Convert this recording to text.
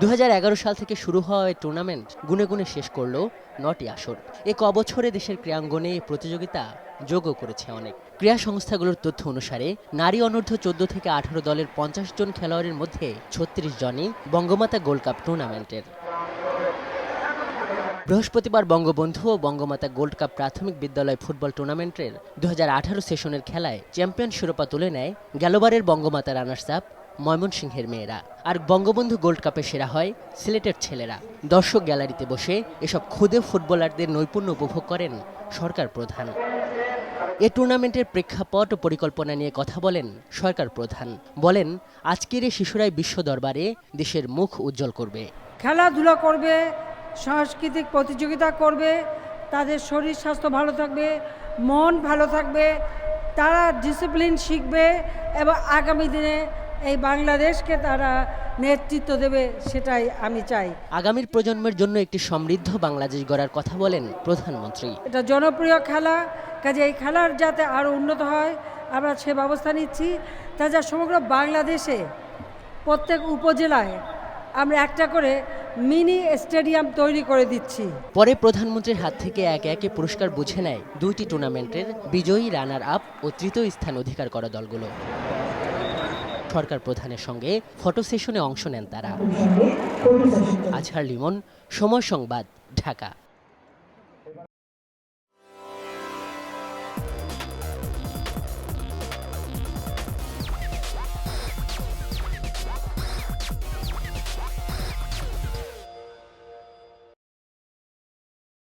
দু হাজার এগারো সাল থেকে শুরু হওয়া এই টুর্নামেন্ট গুনে গুনে শেষ করল নটি আসর। এ কবছরে দেশের ক্রীড়াঙ্গনে প্রতিযোগিতা যোগও করেছে অনেক। ক্রীড়া সংস্থাগুলোর তথ্য অনুসারে, নারী অনূর্ধ্ব চোদ্দ থেকে আঠারো দলের পঞ্চাশ জন খেলোয়াড়ের মধ্যে ছত্রিশ জনই বঙ্গমাতা গোল্ড কাপ টুর্নামেন্টের বৃহস্পতিবার বঙ্গবন্ধু ও বঙ্গমাতা গোল্ড কাপ প্রাথমিক বিদ্যালয় ফুটবল টুর্নামেন্টের দুহাজার আঠারো সেশনের খেলায় চ্যাম্পিয়ন শিরোপা তুলে নেয় গেলবারের বঙ্গমাতা রানার্স আপ ময়মনসিংহের মেয়েরা। আর বঙ্গবন্ধু গোল্ড কাপে সেরা হয় সিলেটের ছেলেরা। দর্শক গ্যালারিতে বসে এসব ক্ষুদে ফুটবলারদের নৈপুণ্য উপভোগ করেন সরকার প্রধান। এ টুর্নামেন্টের প্রেক্ষাপট ও পরিকল্পনা নিয়ে কথা বলেন সরকার প্রধান। বলেন, আজকের এই শিশুরাই বিশ্ব দরবারে দেশের মুখ উজ্জ্বল করবে। খেলাধুলা করবে, সাংস্কৃতিক প্রতিযোগিতা করবে, তাদের শরীর, স্বাস্থ্য ভালো থাকবে, মন ভালো থাকবে, তারা ডিসিপ্লিন শিখবে এবং আগামী দিনে এই বাংলাদেশকে তারা নেতৃত্ব দেবে সেটাই আমি চাই। আগামীর প্রজন্মের জন্য একটি সমৃদ্ধ বাংলাদেশ গড়ার কথা বলেন প্রধানমন্ত্রী। এটা জনপ্রিয় খেলা কাজে এই খেলার যাতে আরও উন্নত হয় আমরা সে ব্যবস্থা নিচ্ছি। তা যা সমগ্র বাংলাদেশে প্রত্যেক উপজেলায় আমরা একটা করে মিনি স্টেডিয়াম তৈরি করে দিচ্ছি। পরে প্রধানমন্ত্রীর হাত থেকে একে একে পুরস্কার বুঝে নেয় দুইটি টুর্নামেন্টের বিজয়ী রানার আপ ও তৃতীয় স্থান অধিকার করা দলগুলো। সরকার প্রধানের সঙ্গে ফটো সেশনে অংশ নেন তারা। আজহার লিমন সময় সংবাদ ঢাকা।